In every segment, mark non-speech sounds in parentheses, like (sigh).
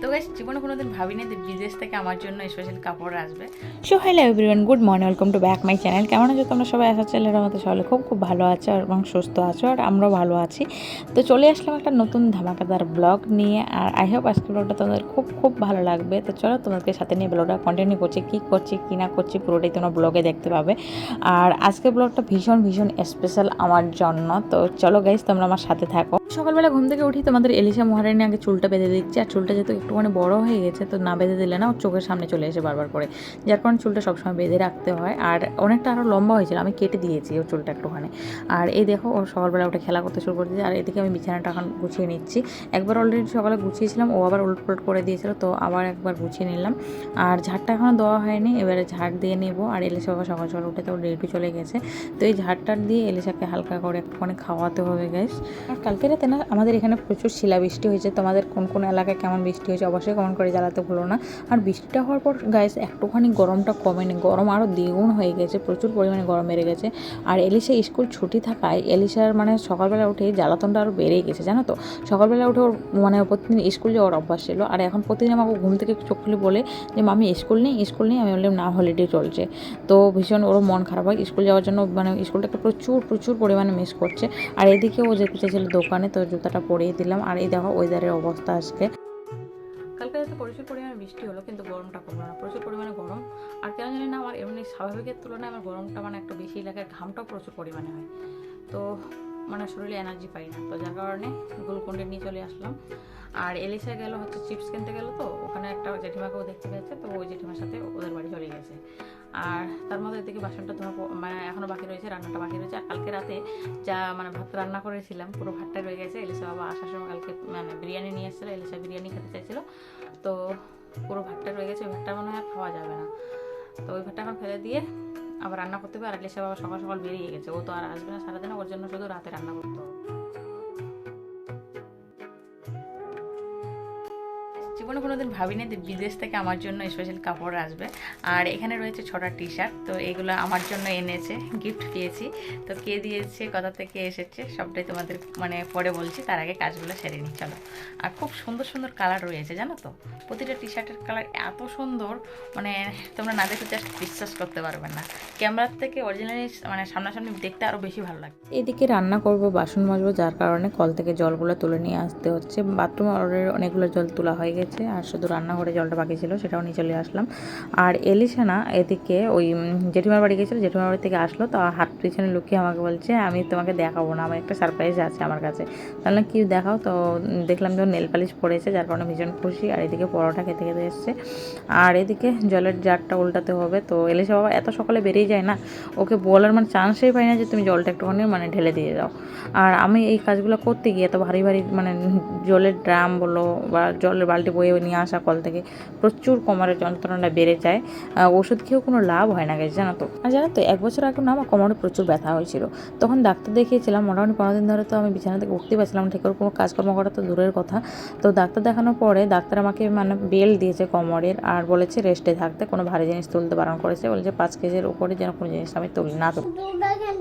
তো গাইস জীবনে কোনোদিন ভাবিনি যে বিদেশ থেকে আমার জন্য স্পেশাল কাপড় আসবে। So hello everyone good morning welcome to back my channel কেমন আছো তোমরা সবাই? আসার চ্যানেলের মতো সবাই খুব খুব ভালো আছো এবং সুস্থ আছো আর আমরাও ভালো আছি। তো চলে আসলাম একটা নতুন ধামাকাদার ব্লগ নিয়ে আর আই হোপ আজকে ব্লগটা তোমাদের খুব খুব ভালো লাগবে। তো চলো তোমাদেরকে সাথে নিয়ে ব্লগটা কন্টিনিউ করছি, কী করছি, কী না করছি, পুরোটাই তোমরা ব্লগে দেখতে পাবে। আর আজকে ব্লগটা ভীষণ ভীষণ স্পেশাল আমার জন্য। তো চলো গাইজ তোমরা আমার সাথে থাকো। সকালবেলা ঘুম থেকে উঠি তোমাদের এলিশা মহারানী আগে চুলটা বেঁধে দিচ্ছি, আর চুলটা যেহেতু একটুখানি বড় হয়ে গেছে, তো না বেঁধে দিলে না ওর চোখের সামনে চলে এসে বারবার করে যার কারণে চুলটা সবসময় বেঁধে রাখতে হয়, আর অনেকটা আরও লম্বা হয়েছিল, আমি কেটে দিয়েছি ওর চুলটা একটুখানি। আর এই দেখো, ও সকালবেলা উঠে খেলা করতে শুরু করে দিয়েছে, আর এদিকে আমি বিছানাটা এখন গুছিয়ে নিচ্ছি। একবার অলরেডি সকালে গুছিয়েছিলাম, ও আবার উলট করে দিয়েছিল, তো আবার একবার গুছিয়ে নিলাম। আর ঝাড়টা এখনও দেওয়া হয়নি, এবারে ঝাড় দিয়ে নেব, আর এলিশা বাবা সকাল সকাল উঠে তো রেডি চলে গেছে। তো এই ঝাড়টার দিয়ে এলিশাকে হালকা করে একটুখানি খাওয়াতে হবে গ্যাস আর কালকে রাতে না আমাদের এখানে প্রচুর শিলাবৃষ্টি হয়েছে। তোমাদের কোন কোন এলাকায় কেমন বৃষ্টি হয়েছে অবশ্যই কমেন্ট করে জ্বালাতে ভুলো না। আর বৃষ্টিটা হওয়ার পর গাইস একটুখানি গরমটা কমেনি। গরম আরও দ্বিগুণ হয়ে গেছে, প্রচুর পরিমাণে গরম বেড়ে গেছে। আর এলিশা স্কুল ছুটি থাকায় এলিশার মানে সকালবেলা উঠে জ্বালাতনটা আরও বেড়েই গেছে, জানো তো? সকালবেলা উঠে ওর মানে প্রতিদিন স্কুল যাওয়ার অভ্যাস ছিল। আর এখন প্রতিদিন আমাকে ঘুম থেকে চোখ খুলে বলে যে, মামি, স্কুল নেই স্কুল নেই। আমি বললাম, না হলিডে চলছে। তো ভীষণ ওরও মন খারাপ হয়। স্কুল যাওয়ার জন্য মানে স্কুলটাকে প্রচুর প্রচুর পরিমাণে মিস করছে। আর এদিকে ও যেতে চেয়েছিল দোকানে তো জুতাটা পরিয়ে দিলাম। আর এই দেখো ওয়েদারের অবস্থা আজকে। কালকে রাতে প্রচুর পরিমাণে বৃষ্টি হলো, কিন্তু গরমটা কমলো না। প্রচুর পরিমাণে গরম। আর কেন জানি না, আমার এমনি স্বাভাবিকের তুলনায় আমার গরমটা মানে একটু বেশি লাগে ঘামটাও প্রচুর পরিমাণে হয়। তো মানে শরীরে এনার্জি পাই না। তো যার কারণে গ্লুকন্ডে নিয়ে চলে আসলাম। আর এলিসা গেল হচ্ছে চিপস কিনতে গেল তো, ওখানে একটা জেঠিমাকেও দেখতে পেয়েছে, তো ওই জেঠিমার সাথে ওদের বাড়ি চলে গেছে। আর তার মধ্যে এদিকে বাসনটা ধোয়া মানে এখনও বাকি রয়েছে, রান্নাটা বাকি রয়েছে। আর কালকে রাতে যা মানে ভাত রান্না করেছিলাম, পুরো ভাতটা রয়ে গেছে। এলিসা বাবা আসার সময় কালকে মানে বিরিয়ানি নিয়ে এসেছিল, এলিসা বিরিয়ানি খেতে চাইছিলো। তো পুরো ভাতটা রয়ে গেছে, ওই ভাতটা মনে হয় খাওয়া যাবে না। তো ওই ভাতটা এখন ফেলে দিয়ে আবার রান্না করতে হবে। আর এলিসা বাবা সকাল সকাল বেরিয়ে গেছে। ও তো আর আসবে না সারাদিন, ওর জন্য শুধু রাতে রান্না করতে হবে। জীবনে কোনোদিন ভাবিনি যে বিদেশ থেকে আমার জন্য স্পেশাল কাপড় আসবে। আর এখানে রয়েছে ছটা টি শার্ট তো এগুলো আমার জন্য এনেছে গিফট পেয়েছি তো কে দিয়েছে, কোথা থেকে এসেছে, সবটাই তোমাদের মানে পরে বলছি, তার আগে কাজগুলো সেরে নিই, চলো। আর খুব সুন্দর সুন্দর কালার রয়েছে, জানো তো? প্রতিটা টি শার্টের কালার এত সুন্দর মানে তোমরা না দেখে জাস্ট বিশ্বাস করতে পারবে না। ক্যামেরার থেকে অরিজিনালি মানে সামনাসামনি দেখতে আরও বেশি ভালো লাগে এদিকে রান্না করব, বাসন মাজবো, যার কারণে কল থেকে জলগুলো তুলে নিয়ে আসতে হচ্ছে। বাথরুমে অলরেডি অনেকগুলো জল তোলা হয়ে গেছে। আর শুধু রান্নাঘরে জলটা বাকি ছিল, সেটাও নিয়ে চলে আসলাম। আর এলিশা না এদিকে ওই জেঠিমার বাড়ি গেছিল, জেঠিমার বাড়ি থেকে আসলো, তো হাত পিছনে লুকিয়ে আমাকে বলছে, আমি তোমাকে দেখাবো না, আমার একটা সারপ্রাইজ আছে আমার কাছে। তাহলে কি দেখাও? তো দেখলাম যে নেল পালিশ পড়েছে যার কারণে ভীষণ খুশি। আর এদিকে পরোটা খেতে খেতে এসছে। আর এদিকে জলের জারটা উল্টাতে হবে, তো এলিশা বাবা এত সকালে বেরিয়ে যায় না, ওকে বলার মানে চান্সই পাই না যে তুমি জলটা একটুখানি মানে ঢেলে দিয়ে দাও। আর আমি এই কাজগুলো করতে গিয়ে এত ভারী ভারী মানে জলের ড্রাম বলো বা জলের বালতি বয়ে নিয়ে আসা কল থেকে প্রচুর কোমরের যন্ত্রণাটা বেড়ে যায়। ওষুধ খেয়েও কোনো লাভ হয় না গেছে জানো তো? আর জানো তো, এক বছর আগে না আমার কোমরে প্রচুর ব্যথা হয়েছিল। তখন ডাক্তার দেখিয়েছিলাম, মোটামুটি পনেরো দিন ধরে তো আমি বিছানা থেকে উঠতে পারছিলাম ঠিক কোনো কাজকর্ম করা তো দূরের কথা। তো ডাক্তার দেখানোর পরে ডাক্তার আমাকে মানে বেল দিয়েছে কোমরের আর বলেছে রেস্টে থাকতে, কোনো ভারী জিনিস তুলতে বারণ করেছে। বলেছে পাঁচ কেজির উপরে যেন কোনো জিনিস আমি তুলি না। তুলি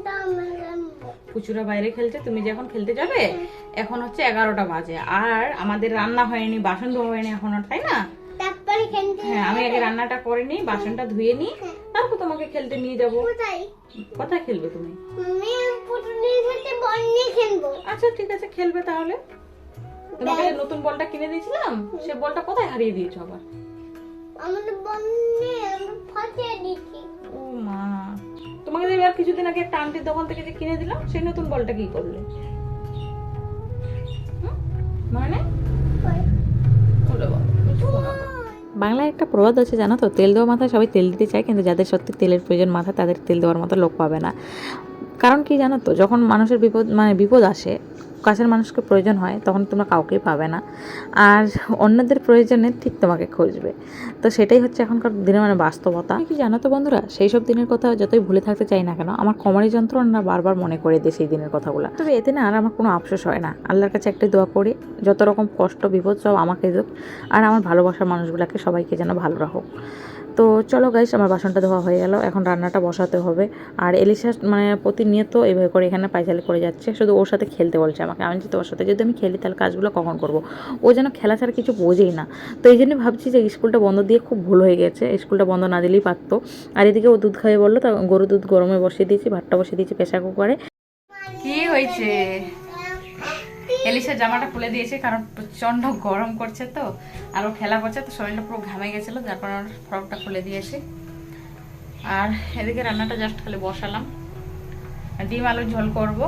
পুচুরা বাইরে খেলছে তুমি যখন খেলতে যাবে এখন হচ্ছে এগারোটা বাজে। আর আমাদের রান্না হয়নি বাসন ধোয়া হয়নি এখন আর তাই না? হ্যাঁ আমি আগে রান্নাটা করে নিই বাসনটা ধুয়ে নিই তারপর তোমাকে খেলতে নিয়ে যাব। কোথায়? খেলবে তুমি? আচ্ছা ঠিক আছে খেলবে তাহলে। তোমাকে নতুন বলটা কিনে দিয়েছিলাম সে বলটা কোথায় হারিয়ে দিয়েছ আবার? আমাদের ফাটিয়ে মা তোমাকে যে আর কিছুদিন আগে একটা আন্টির দোকান থেকে যে কিনে দিলাম, সেই নতুন বলটা কি করলে? মানে। বাংলায় একটা প্রবাদ আছে, জানো তো? তেল দেওয়ার মাথায় সবাই তেল দিতে চায়, কিন্তু যাদের সত্যি তেলের প্রয়োজন মাথা, তাদের তেল দেওয়ার মতো লোক পাবে না। কারণ কি জানো তো? যখন মানুষের বিপদ মানে বিপদ আসে কাছের মানুষকে প্রয়োজন হয়, তখন তোমরা কাউকেই পাবে না। আর অন্যদের প্রয়োজনে ঠিক তোমাকে খুঁজবে। তো সেটাই হচ্ছে এখনকার দিনের মানে বাস্তবতা। কি জানো তো বন্ধুরা, সেই সব দিনের কথা যতই ভুলে থাকতে চাই না কেন, আমার কমারি যন্ত্রণা বারবার মনে করে দেয় সেই দিনের কথাগুলো। তবে এতে না আর আমার কোনো আফসোস হয় না। আল্লাহর কাছে একটাই দোয়া করি, যত রকম কষ্ট, বিপদ সব আমাকে দিক, আর আমার ভালোবাসার মানুষগুলোকে সবাইকে যেন ভালো রাখুক। তো চলো গাইস আমার বাসনটা ধোয়া হয়ে গেল। এখন রান্নাটা বসাতে হবে। আর এলিশা মানে প্রতিনিয়ত এইভাবে করে এখানে পায়চালি করে যাচ্ছে। শুধু ওর সাথে খেলতে বলছে আমাকে। আমি যদি ওর সাথে যদি আমি খেলি, তাহলে কাজগুলো কখন করব? ও যেন খেলা ছাড়া কিছু বোঝেই না। তো এই জন্য ভাবছি যে স্কুলটা বন্ধ দিয়ে খুব ভুল হয়ে গেছে। স্কুলটা বন্ধ না দিলেই পারতো। আর এদিকে ও দুধ খাইয়ে বলল, তা গরু দুধ গরমে বসিয়ে দিয়েছি, ভাতটা বসিয়ে দিয়েছি প্রেশার কুকারে। কি হয়েছে? এলিশা জামাটা খুলে দিয়েছে, কারণ প্রচণ্ড গরম করছে তো, আর ও খেলা করছে তো শরীরটা পুরো ঘামে গেছিল, যার কারণে ফ্রকটা খুলে দিয়েছে। আর এদিকে রান্নাটা জাস্ট খালি বসালাম। ডিম আলুর ঝোল করব,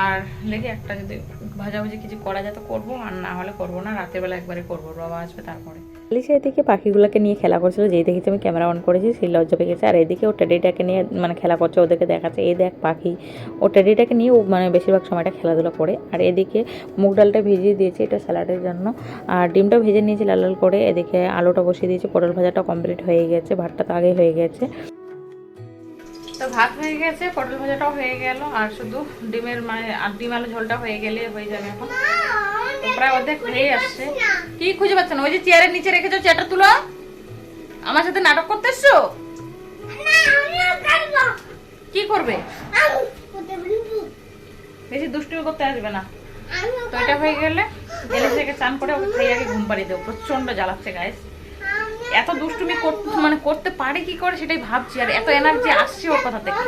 আর লেগে একটা যদি ভাজাভুজি কিছু করা যায় তো করব, আর না হলে করব না, রাতের বেলা একবারে করব বাবা আসবে তারপরে। এলিশা এদিকে পাখিগুলোকে নিয়ে খেলা করছিল, যেই দেখেছি আমি ক্যামেরা অন করেছি, সেই লজ্জা পেয়ে গেছে। আর এদিকে ও টেডিটাকে নিয়ে মানে খেলা করছে, ওদেরকে দেখাচ্ছে। এই দেখ পাখি, ও টেডিটাকে নিয়ে ও মানে বেশিরভাগ সময়টা খেলাধুলা করে। আর এদিকে মুগ ডালটা ভিজিয়ে দিয়েছি এটা স্যালাডের জন্য। আর ডিমটা ভেজে নিয়েছি লাল লাল করে। এদিকে আলুটা বসিয়ে দিয়েছি, পটল ভাজাটা কমপ্লিট হয়ে গেছে, ভাতটা তো আগেই হয়ে গেছে। তো ভাত হয়ে গেছে, পটল ভাজাটাও হয়ে গেল। আর শুধু ডিমের মানে ডিম আলু ঝোলটা হয়ে গেলে হয়ে যাবে এখন। প্রায় অর্ধেক হয়ে আসছে। কি খুঁজে পাচ্ছ না? ওই যে চেয়ারের নিচে রেখেছো চেয়ারটা তুলো? আমার সাথে নাটক করতে এসছো? কি করবে? বেশি দুষ্টুমি করতে আসবে না। তো এটা হয়ে গেলে এলিশাকে চান করে ওকে আগে ঘুম পাড়িয়ে দেবো। প্রচণ্ড জ্বালাচ্ছে গায়ে এত দুষ্টুমি মানে করতে পারে কি করে সেটাই ভাবছি। আর এত এনার্জি আসছে ওর কথা থেকে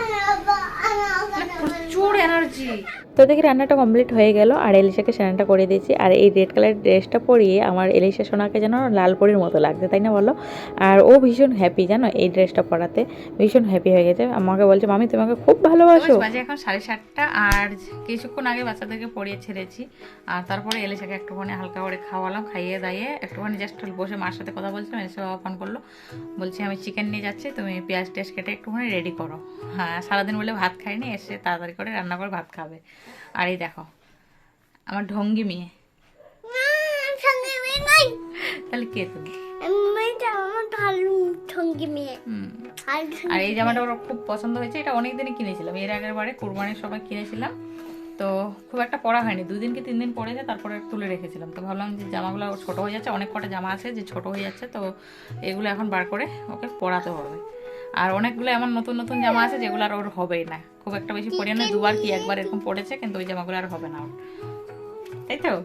মানে প্রচুর এনার্জি তো দেখি রান্নাটা কমপ্লিট হয়ে গেল, আর এলিশাকে স্নানটা করে দিয়েছি। আর এই রেড কালারের ড্রেসটা পরিয়ে আমার এলিশা সোনাকে যেন লাল পরির মতো লাগছে, তাই না বলো? আর ও ভীষণ হ্যাপি জানো এই ড্রেসটা পরাতে, ভীষণ হ্যাপি হয়ে গেছে। আমাকে বলছে, মামি, তোমাকে খুব ভালোবাসো। এখন সাড়ে সাতটা, আর কিছুক্ষণ আগে বাচ্চাদেরকে পড়িয়ে ছেড়েছি। আর তারপরে এলিশাকে একটুখানি হালকা করে খাওয়ালাম, খাইয়ে দাইয়ে একটুখানি জাস্ট বসে মার সাথে কথা বলছিলাম, এসে বাবা ফোন করল। বলছি, আমি চিকেন নিয়ে যাচ্ছি, তুমি পেঁয়াজ টেয়াজ কেটে একটুখানি রেডি করো। হ্যাঁ সারাদিন বলে ভাত খাইনি, এসে তাড়াতাড়ি করে রান্না করে ভাত খাবে। আর এই দেখো, আমার ঢঙ্গি মেয়ে। তাহলে কে তুমি? আর এই জামাটা ওর খুব পছন্দ হয়েছে, এটা অনেক দিনই কিনেছিলাম। এর আগের বারে কোরবানির সময় কিনেছিলাম। তো খুব একটা পরা হয়নি। দুদিন কি তিন দিন পরেছে, তারপরে তুলে রেখেছিলাম। তো ভাবলাম যে জামাগুলো ছোট হয়ে যাচ্ছে, অনেক কটা জামা আছে যে ছোট হয়ে যাচ্ছে, তো এগুলো এখন বার করে ওকে পরাতে হবে। আর অনেকগুলো এমন নতুন নতুন জামা আছে যেগুলো আর ওর হবেই না। খুব একটা বেশি পরে না দুবার কি একবার এরকম পড়েছে কিন্তু ওই জামাগুলো আর হবে না ওর। তাই তো?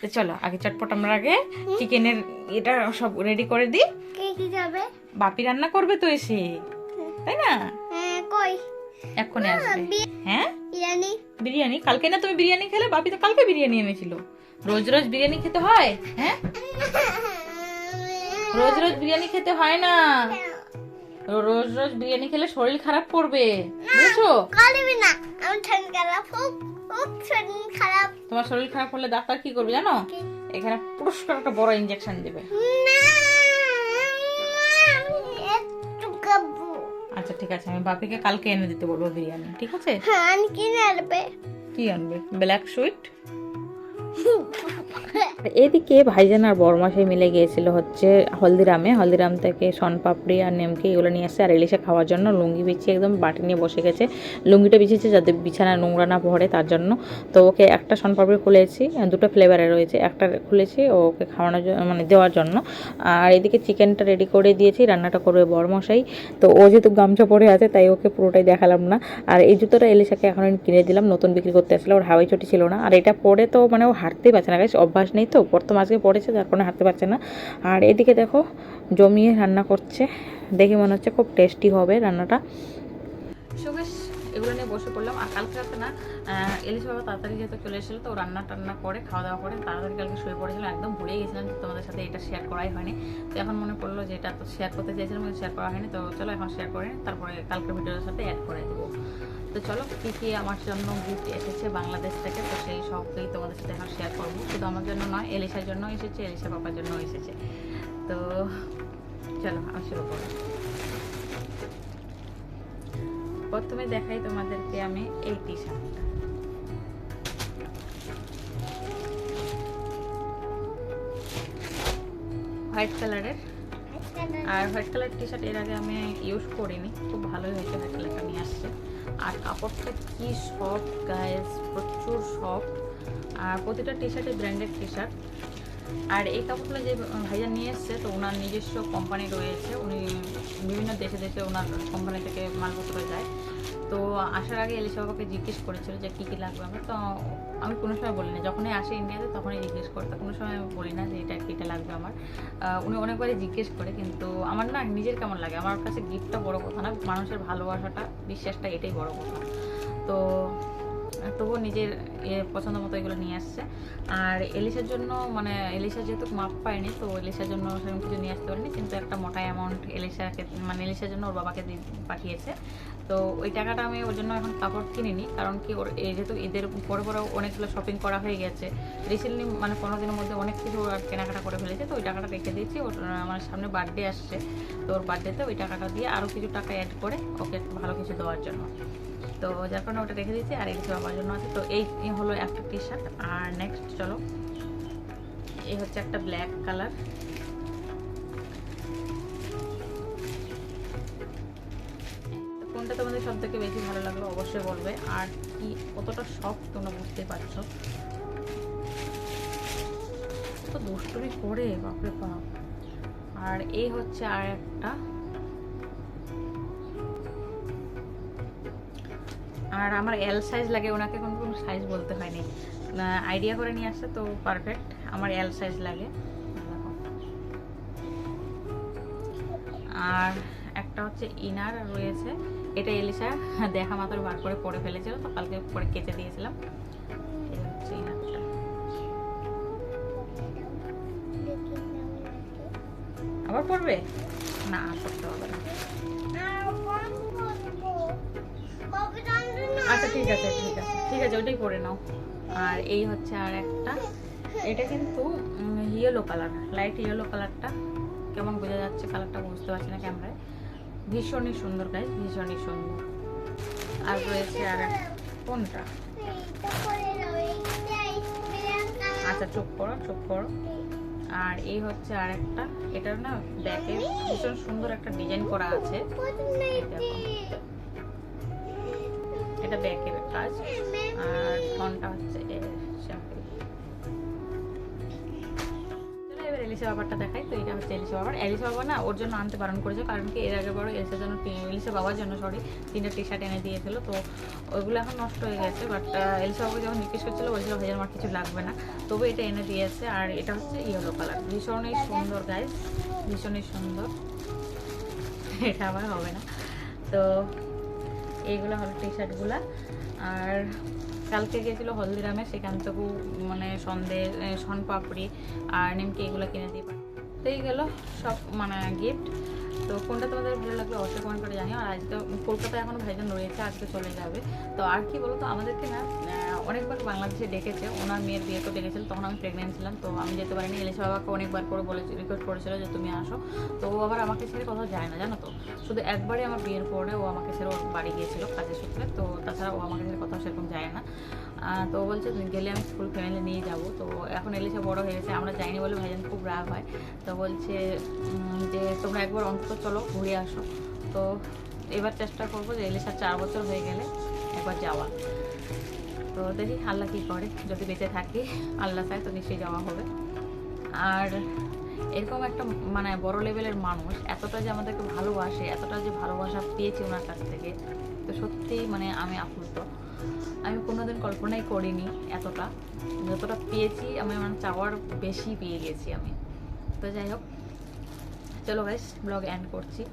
তো চলো আগে চটপট আমরা আগে চিকেনের এটা সব রেডি করে দিই। বাপি রান্না করবে তো এসে। তাই না? কই? এক্ষুনি আসবে। হ্যাঁ? বিরিয়ানি। বিরিয়ানি? কালকে না তুমি বিরিয়ানি খেলে? বাপি তো কালকে বিরিয়ানি এনেছিল। রোজ রোজ বিরিয়ানি খেতে হয়? হ্যাঁ? (laughs) রোজ রোজ বিরিয়ানি খেতে হয় না। রোজ রোজ বিরিয়ানি খেলে শরীর খারাপ করবে বুঝছ? খারাপ তোমার শরীর খারাপ হলে ডাক্তার কি করবে জানো? এখানে পুরস্কার একটা বড় ইঞ্জেকশন দেবে। আচ্ছা ঠিক আছে আমি বাপিকে কালকে এনে দিতে বলব বিরিয়ানি ঠিক আছে? হ্যাঁ কিনে আনবে। কি আনবে? Black sweet? এদিকে ভাইজান আর বরমাসাই মিলে গিয়েছিল হচ্ছে হলদিরামে। হলদিরাম থেকে সনপাপড়ি আর নেমকে এগুলো নিয়ে আসছে আর এলিশা খাওয়ার জন্য লুঙ্গি বিছিয়ে একদম বাটি নিয়ে বসে গেছে। লুঙ্গিটা বিছিয়েছে যাতে বিছানা নোংরা না ভরে তার জন্য। তো ওকে একটা সনপাপড়ি খুলেছি, দুটো ফ্লেভারে রয়েছে। একটা খুলেছি ওকে খাওয়ানোর জন্য মানে দেওয়ার জন্য। আর এদিকে চিকেনটা রেডি করে দিয়েছি, রান্নাটা করবে বরমশাই তো ও যেহেতু গামছা পরে আছে তাই ওকে পুরোটাই দেখালাম না। আর এই জুতোটা এলিশাকে এখন কিনে দিলাম, নতুন বিক্রি করতে আসলে ওর হাওয়াই চটি ছিল না। আর এটা পরে তো মানে ও হাঁটতেই পারছে না অভ্যাস নেই। তো প্রথম আজকে পড়েছে, যার কারণে হাঁটতে পারছে না। আর এদিকে দেখো, জমিয়ে রান্না করছে। দেখে মনে হচ্ছে খুব টেস্টি হবে রান্নাটা। এগুলো নিয়ে বসে পড়লাম। আর কালকে রাতে না ইলিশ বাবা তাড়াতাড়ি যেহেতু চলে এসেছিল, তো রান্না টান্না করে খাওয়া দাওয়া করে, তাড়াতাড়ি কালকে শুয়ে পড়েছিল। একদম ভুলেই গেছিলাম তোমাদের সাথে এটা শেয়ার করাই হয়নি। তো এখন মনে পড়ল যে এটা তো শেয়ার করতে চেয়েছিলাম, কিন্তু শেয়ার করা হয়নি। তো চলো এখন শেয়ার করে তারপরে কালকের ভিডিওর সাথে অ্যাড করে দেবো। তো চলো কী কী আমার জন্য গিফট এসেছে বাংলাদেশ থেকে তো সেই সবকেই তোমাদের সাথে এখন শেয়ার করব। শুধু আমার জন্য নয় এলিশার জন্য এসেছে এলিশা পাপার জন্য এসেছে। তো চলো আমি শুরু করব প্রথমে দেখাই তোমাদেরকে আমি এই টি শার্টটা হোয়াইট কালারের আর হোয়াইট কালার টি শার্ট এর আগে আমি ইউজ করিনি খুব ভালোই হয়েছে হোয়াইট কালারটা নিয়ে আসছে আর কাপড়টা কি সফট গায়েস প্রচুর সফট আর প্রতিটা টি শার্টে ব্র্যান্ডেড টি শার্ট আর এই কাপড়গুলো যে ভাইয়া নিয়ে এসছে, তো ওনার নিজস্ব কোম্পানি রয়েছে। উনি বিভিন্ন দেশে দেশে ওনার কোম্পানি থেকে মালপত্র যায়। তো আসার আগে এলিশা বাবাকে জিজ্ঞেস করেছিল যে কী কী লাগবে আমার। তো আমি কোনো সময় বলি না যখনই আসে ইন্ডিয়াতে তখনই জিজ্ঞেস করতে কোনো সময় আমি বলি না যে এটা কীটা লাগবে আমার। উনি অনেকবারই জিজ্ঞেস করে, কিন্তু আমার না নিজের কেমন লাগে? আমার কাছে গিফটটা বড় কথা না, মানুষের ভালোবাসাটা, বিশ্বাসটা এটাই বড় কথা। তো তবুও নিজের পছন্দ মতো এগুলো নিয়ে আসছে। আর এলিশার জন্য মানে এলিশা যেহেতু মাপ পায়নি, তো এলিশার জন্য সেরকম কিছু নিয়ে আসতে পারিনি। কিন্তু একটা মোটা অ্যামাউন্ট এলিশাকে মানে এলিশার জন্য ওর বাবাকে পাঠিয়েছে। তো ওই টাকাটা আমি ওর জন্য এখন কাপড় কিনিনি, কারণ কি ওর এই যেহেতু ঈদের পরে পরে অনেকগুলো শপিং করা হয়ে গেছে রিসেন্টলি মানে পনেরো দিনের মধ্যে অনেক কিছু আর কেনাকাটা করে ফেলেছে, তো ওই টাকাটা রেখে দিয়েছি, ওর আমার সামনে বার্থডে আসছে, তো ওর বার্থডেতে ওই টাকাটা দিয়ে আরও কিছু টাকা অ্যাড করে ওকে ভালো কিছু দেওয়ার জন্য। তো যার কারণে ওটা রেখে দিয়েছি, আর এই কিছু আমার জন্য আছে, তো এই হলো একটা টি শার্ট আর নেক্সট চলো, এই হচ্ছে একটা ব্ল্যাক কালার কোনটা তোমাদের সব থেকে বেশি ভালো লাগল অবশ্যই বলবে। আর কি কতটা শখ তোমরা বুঝতে পারছ? তো দুষ্টুমি করে, বাপরে বাপ। আর এই হচ্ছে আর একটা। আর আমার এল সাইজ লাগে, ওনাকে কোনো কোনো সাইজ বলতে হয়নি। আইডিয়া করে নিয়ে আসছে, তো পারফেক্ট আমার এল সাইজ লাগে। আর একটা হচ্ছে ইনার রয়েছে। এটা এলিশা দেখা মাত্র বার করে পরে ফেলেছিল, তো কালকে পরে কেচে দিয়েছিলাম। আবার পড়বে? না পড়তে হবে না। আচ্ছা ঠিক আছে ঠিক আছে ঠিক আছে ওইটাই পরে নাও। আর এই হচ্ছে আর একটা। এটা কিন্তু ইয়েলো কালার লাইট ইয়েলো কালারটা কেমন বোঝা যাচ্ছে কালারটা বুঝতে পারছি না ক্যামেরায় ভীষণই সুন্দর গাইজ ভীষণই সুন্দর। আর রয়েছে আর কোনটা? আচ্ছা চুপ করো চুপ করো আর এই হচ্ছে আর একটা, এটার না ব্যাকে ভীষণ সুন্দর একটা ডিজাইন করা আছে। এটা ব্যাকের কাজ। আর ফোনটা হচ্ছে এলিসা বাবারটা দেখাই, তো এটা হচ্ছে এলিসা বাবার এলিসা বাবা না ওর জন্য আনতে বারণ করেছে, কারণ কি এর আগে বড় এলিসার জন্য এলিসা বাবার জন্য সরি তিনটা টি শার্ট এনে দিয়েছিল, তো ওইগুলো এখন নষ্ট হয়ে গেছে বাট এলিসা বাবা যখন জিজ্ঞেস করছিল, বলছিল, ভাইজান, আমার কিছু লাগবে না। তবু এটা এনে দিয়েছে, আর এটা হচ্ছে ইয়েলো কালার ভীষণই সুন্দর গাইজ ভীষণই সুন্দর। এটা আবার হবে না। তো এইগুলো হলো টি শার্টগুলো আর কালকে গিয়েছিল হলদিরামে, সেখান থেকেও মানে সন্দেশ সন পাপড়ি আর নিমকি এগুলো কিনে দিয়ে। তো এই গেল সব মানে গিফট তো কোনটা তোমাদের ভালো লাগল অবশ্যই কমেন্ট করে জানি আর আজকে কলকাতায় এখন ভাইজন রয়েছে, আজকে চলে যাবে। তো আর কি বলতো, আমাদেরকে না অনেকবার বাংলাদেশে ডেকেছে, ওনার মেয়ের বিয়ে তো ডেকেছিল, তখন আমি প্রেগনেন্ট ছিলাম, তো আমি যেতে পারিনি। এলিশা বাবাকে অনেকবার করে বলে রিকোয়েস্ট করেছিল যে তুমি আসো। তো ও আবার আমাকে ছেড়ে কোথাও যায় না, জানো তো? শুধু একবারই আমার বিয়ের পরে ও আমাকে ছেড়ে বাড়ি গিয়েছিল কাজের সূত্রে, তো তাছাড়া ও আমাকে ছেড়ে কোথাও সেরকম যায় না। তো ও বলছে গেলে আমি স্কুল ফ্যামিলি নিয়ে যাব। তো এখন এলিশা বড় হয়ে গেছে, আমরা যাইনি বলে ভাইজান খুব রাগ হয়। তো বলছে যে তোমরা একবার অন্তত চলো, ঘুরে আসো। তো এবার চেষ্টা করব যে এলিশা চার বছর হয়ে গেলে একবার যাওয়া তো দেখি আল্লাহ কী করে? যদি বেঁচে থাকি, আল্লাহ চায় তো নিশ্চয়ই যাওয়া হবে। আর এরকম একটা মানে বড় লেভেলের মানুষ এতটা যে আমাদেরকে ভালোবাসে, এতটা যে ভালোবাসা পেয়েছি ওনার কাছ থেকে, তো সত্যি মানে আমি আপ্লুত। আমি কোনোদিন কল্পনাই করিনি এতটা। যতটা পেয়েছি, আমি আমার চাওয়ার বেশি পেয়ে গেছি আমি। তো যাই হোক, চলো গাইস ব্লগ এন্ড করছি।